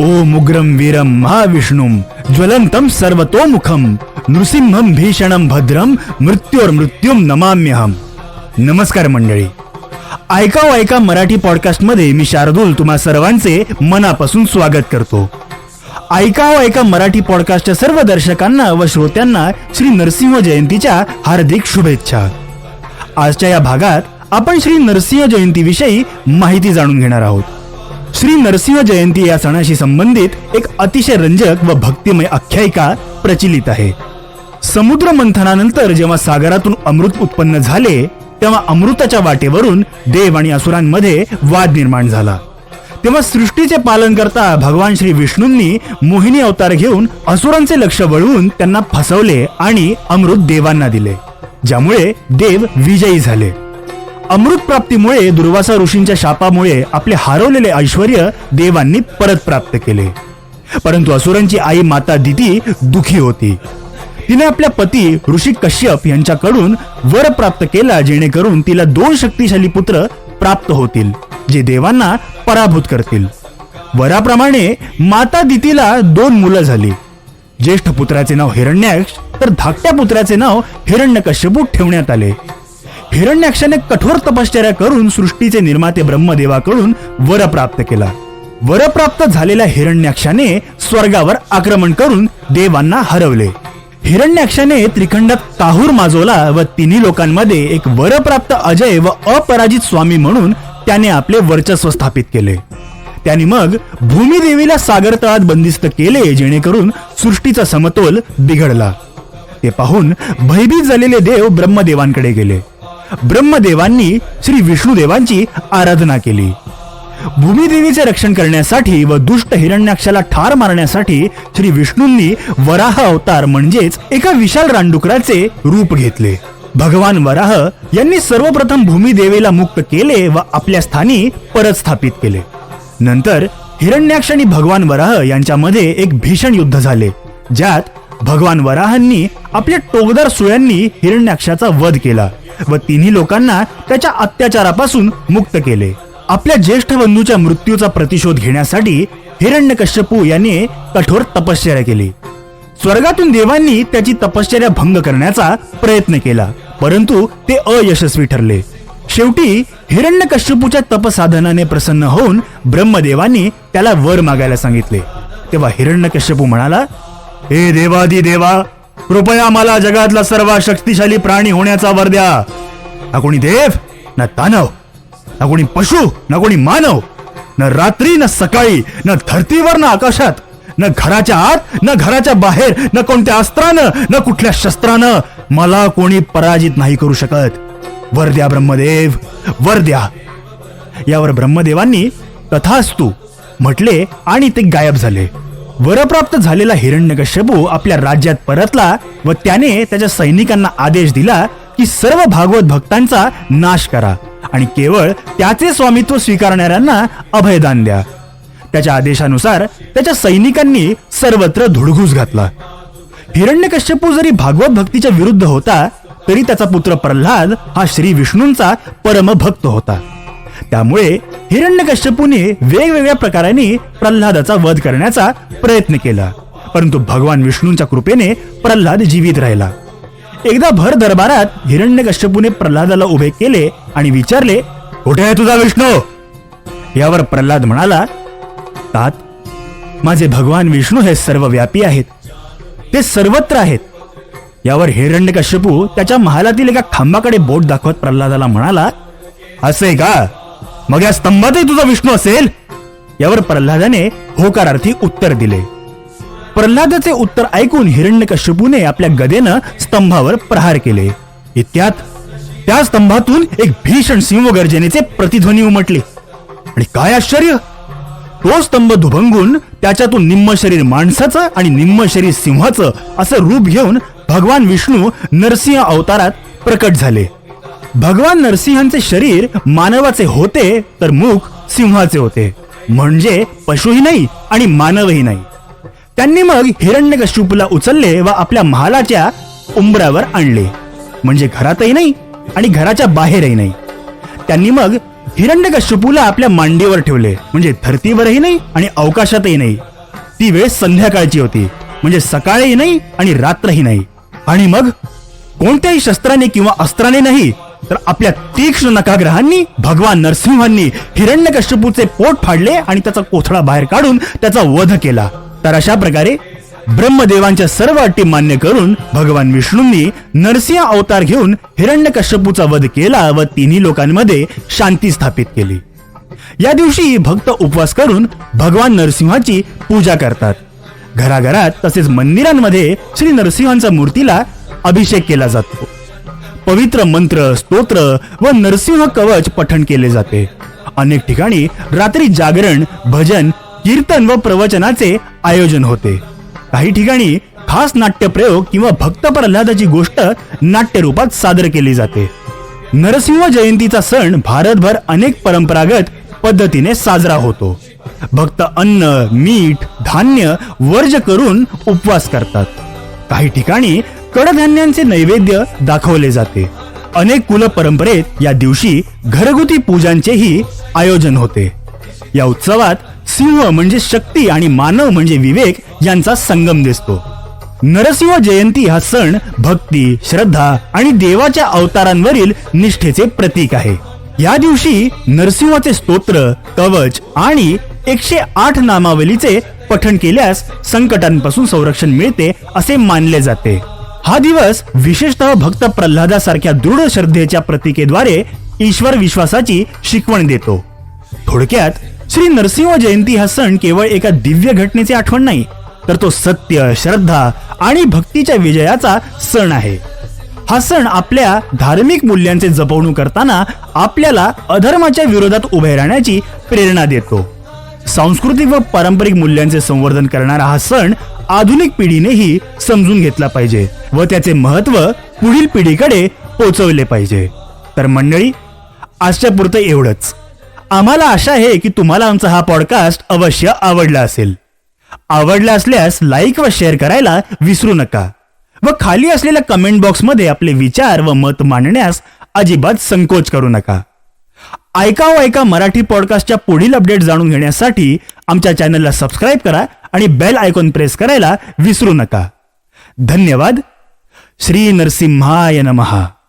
ओम उग्रम वीरम महाविष्णुम ज्वलंतम सर्वतोमुखम नृसिंहम भीषणम भद्रम मृत्योर मृत्युम नमाम्यहम। नमस्कार मंडळी। ऐका ऐका मराठी पॉडकास्टमध्ये मी शार्दूल तुम्हा सर्वांचे मनापासून स्वागत करतो। ऐकाव ऐका मराठी पॉडकास्टच्या सर्व दर्शकांना व श्रोत्यांना श्री नरसिंह जयंतीच्या हार्दिक शुभेच्छा। आजच्या या भागात आपण श्री नरसिंह जयंतीविषयी माहिती जाणून घेणार आहोत। श्री नरसिंह जयंती या सणाशी संबंधित एक अतिशय रंजक व भक्तिमय आख्यायिका प्रचलित आहे. समुद्र मंथनानंतर जेव्हा सागरातून अमृत उत्पन्न झाले तेव्हा अमृताच्या वाटेवरून देव आणि असुरांमध्ये वाद निर्माण झाला. तेव्हा सृष्टीचे पालन करता भगवान श्री विष्णूंनी मोहिनी अवतार घेऊन असुरांचे लक्ष वळवून त्यांना फसवले आणि अमृत देवांना दिले ज्यामुळे देव विजयी झाले. अमृत प्राप्तीमुळे दुर्वासा ऋषींच्या शापामुळे आपले हरवलेले ऐश्वर देवांनी परत प्राप्त केले. परंतु असुरांची आई माता दिती दुखी होती. तिने आपल्या पती ऋषी कश्यप यांच्याकडून वर प्राप्त केला जेणेकरून तिला दोन शक्तिशाली पुत्र प्राप्त होतील जे देवांना पराभूत करतील. वराप्रमाणे माता दितीला दोन मुलं झाली. ज्येष्ठ पुत्राचे नाव हिरण्याक्ष तर धाकट्या पुत्राचे नाव हिरण्यकश्यपू ठेवण्यात आले. हिरण्याक्षाने कठोर तपश्चर्या करून सृष्टीचे निर्माते ब्रह्मदेवाकडून वर प्राप्त केला. वर प्राप्त झालेल्या हिरण्याक्षाने स्वर्गावर आक्रमण करून देवांना हरवले. हिरण्याक्षाने त्रिखंडात ताहूर माजवला व तिन्ही लोकांमध्ये एक वरप्राप्त अजय व अपराजित स्वामी म्हणून त्याने आपले वर्चस्व स्थापित केले. त्याने मग भूमिदेवीला सागर तळात बंदिस्त केले जेणेकरून सृष्टीचा समतोल बिघडला. ते पाहून भयभीत झालेले देव ब्रह्मदेवांकडे गेले. ब्रह्मदेवांनी श्री विष्णुदेवांची आराधना केली. भूमिदेवीचे रक्षण करण्यासाठी व दुष्ट हिरण्याक्षाला ठार मारण्यासाठी श्री विष्णूंनी वराह अवतार म्हणजेच एका विशाल रानडुकराचे रूप घेतले. भगवान वराह यांनी सर्वप्रथम भूमिदेवीला मुक्त केले व आपल्या स्थानी परत स्थापित केले. नंतर हिरण्याक्ष आणि भगवान वराह यांच्यामध्ये एक भीषण युद्ध झाले ज्यात भगवान वराहांनी आपल्या टोकदार सुळ्यांनी हिरण्याक्षाचा वध केला. व तिन्ही लोकांना त्याच्या अत्याचारापासून मुक्त केले. आपल्या ज्येष्ठ बंधूच्या मृत्यूचा प्रतिशोध घेण्यासाठी हिरण्यकश्यपू याने कठोर तपश्चर्या केली. स्वर्गातून देवांनी त्याची तपश्चर्या भंग करण्याचा प्रयत्न केला परंतु ते अयशस्वी ठरले. शेवटी हिरण्यकश्यपूच्या तपसाधनाने प्रसन्न होऊन ब्रह्मदेवांनी त्याला वर मागायला सांगितले. तेव्हा हिरण्यकश्यपू म्हणाला हे देवादी देवा कृपया मला जगातला सर्वात शक्तिशाली प्राणी होण्याचा वर द्या. ना कोणी देव ना दानव ना कोणी पशु ना कोणी मानव न रात्री न सकाळी न धरतीवर न आकाशात न घराच्या आत न घराच्या बाहेर न कोणत्या अस्त्रानं न कुठल्या शस्त्रानं मला कोणी पराजित नाही करू शकत. वर द्या ब्रह्मदेव वर द्या. यावर ब्रह्मदेवांनी तथास्तु म्हटले आणि ते गायब झाले. वरप्राप्त झालेला हिरण्यकश्यपू आपल्या राज्यात परतला व त्याने त्याच्या सैनिकांना आदेश दिला की सर्व भागवत भक्तांचा नाश करा आणि केवळ त्याचे स्वामित्व स्वीकारणाऱ्यांना अभयदान द्या. त्याच्या आदेशानुसार त्याच्या सैनिकांनी सर्वत्र धुडघूस घातला. हिरण्यकश्यपू जरी भागवत भक्तीच्या विरुद्ध होता तरी त्याचा पुत्र प्रल्हाद हा श्री विष्णूंचा परमभक्त होता. त्यामुळे हिरण्यकश्यपूने वेगवेगळ्या प्रकाराने प्रल्हादाचा वध करण्याचा प्रयत्न केला. परंतु भगवान विष्णूंच्या कृपेने प्रल्हाद जीवित राहिला. एकदा भर दरबारात हिरण्यकश्यपूने प्रल्हादाला उभे केले आणि विचारले कुठे आहे तुझा विष्णू? यावर प्रल्हाद म्हणाला तात माझे भगवान विष्णू हे सर्व व्यापी आहेत. ते सर्वत्र आहेत. यावर हिरण्यकश्यपू त्याच्या महालातील एका खांबाकडे बोट दाखवत प्रल्हादाला म्हणाला असे का? मग या स्तंभातही तुझा विष्णू असेल? यावर प्रल्हादाने होकारार्थी उत्तर दिले. प्रल्हादाचे उत्तर ऐकून हिरण्यकश्यपूने आपल्या गदेनं स्तंभावर प्रहार केले. इत्यात त्या स्तंभातून एक भीषण सिंहगर्जनेचे प्रतिध्वनी उमटले. आणि काय आश्चर्य! तो स्तंभ दुभंगून त्याच्यातून निम्म शरीर माणसाचं आणि निम्म शरीर सिंहाचं असं रूप घेऊन भगवान विष्णू नरसिंह अवतारात प्रकट झाले. भगवान नरसिंहांचे शरीर मानवाचे होते तर मुख सिंहाचे होते. म्हणजे पशुही नाही आणि मानवही नाही. त्यांनी मग हिरण्यकश्यपूला उचलले व आपल्या महालाच्या उंबरावर आणले. म्हणजे घरातही नाही आणि घराच्या बाहेरही नाही. त्यांनी मग हिरण्यकश्यपूला आपल्या मांडीवर ठेवले. म्हणजे धरतीवरही नाही आणि अवकाशातही नाही. ती वेळ संध्याकाळची होती. म्हणजे सकाळही नाही आणि रात्रही नाही. आणि मग कोणत्याही शस्त्राने किंवा अस्त्राने नाही तर आपल्या तीक्ष्ण नकाग्रहांनी भगवान नरसिंहांनी हिरण्यकश्यपूचे पोट फाडले आणि त्याचा कोथळा बाहेर काढून त्याचा वध केला. तर अशा प्रकारे ब्रह्मदेवांच्या सर्व अटी मान्य करून भगवान विष्णूंनी नरसिंह अवतार घेऊन हिरण्यकश्यपूचा वध केला व तिन्ही लोकांमध्ये शांती स्थापित केली. या दिवशी भक्त उपवास करून भगवान नरसिंहाची पूजा करतात. घराघरात तसेच मंदिरांमध्ये श्री नरसिंहांच्या मूर्तीला अभिषेक केला जातो. पवित्र मंत्र स्तोत्र व नरसिंह कवच पठण केले जाते. अनेक ठिकाणी रात्री जागरण भजन कीर्तन व प्रवचनाचे आयोजन होते. काही ठिकाणी खास नाट्यप्रयोग किंवा भक्त प्रल्हादाची गोष्ट नाट्य रूपात सादर केली जाते. नरसिंह जयंतीचा सण भारतभर अनेक परंपरागत पद्धतीने साजरा होतो. भक्त अन्न मीठ धान्य वर्ज करून उपवास करतात. काही ठिकाणी कडधान्यांचे नैवेद्य दाखवले जाते. अनेक कुल परंपरेत या दिवशी घरगुती पूजांचेही आयोजन होते. या उत्सवात सिंह म्हणजे शक्ती आणि मानव म्हणजे विवेक यांचा संगम दिसतो. नरसिंह जयंती हा सण भक्ती श्रद्धा आणि देवाच्या अवतारांवरील निष्ठेचे प्रतीक आहे. या दिवशी नरसिंहाचे स्तोत्र कवच आणि एकशे आठ नामावलीचे पठण केल्यास संकटांपासून संरक्षण मिळते असे मानले जाते. हा दिवस विशेषतः भक्त प्रल्हादासारख्या दृढ श्रद्धेच्या प्रतीकेद्वारे ईश्वर विश्वासाची शिकवण देतो. थोडक्यात श्री नरसिंह जयंती हा सण केवळ एका दिव्य घटनेची आठवण नाही तर तो सत्य श्रद्धा आणि भक्तीच्या विजयाचा सण आहे. हा सण आपल्या धार्मिक मूल्यांचे जपवणूक करताना आपल्याला अधर्माच्या विरोधात उभे राहण्याची प्रेरणा देतो. सांस्कृतिक व पारंपरिक मूल्यांचे संवर्धन करणारा हा सण आधुनिक पिढीनेही समजून घेतला पाहिजे. व त्याचे महत्त्व पुढील पिढीकडे पोचवले पाहिजे. तर मंडळी आजच्या पुरतं एवढंच. आम्हाला आशा आहे की तुम्हाला आमचा हा पॉडकास्ट अवश्य आवडला असेल. आवडला असल्यास लाईक व शेअर करायला विसरू नका व खाली असलेल्या कमेंट बॉक्समध्ये आपले विचार व मत मांडण्यास अजिबात संकोच करू नका. ऐका व ऐका मराठी पॉडकास्टच्या पुढील अपडेट जाणून घेण्यासाठी आमच्या चॅनलला सबस्क्राईब करा आणि बेल आयकॉन प्रेस करायला विसरू नका. धन्यवाद. ஸ்ரீ நரசிம்ஹாய நமஹா.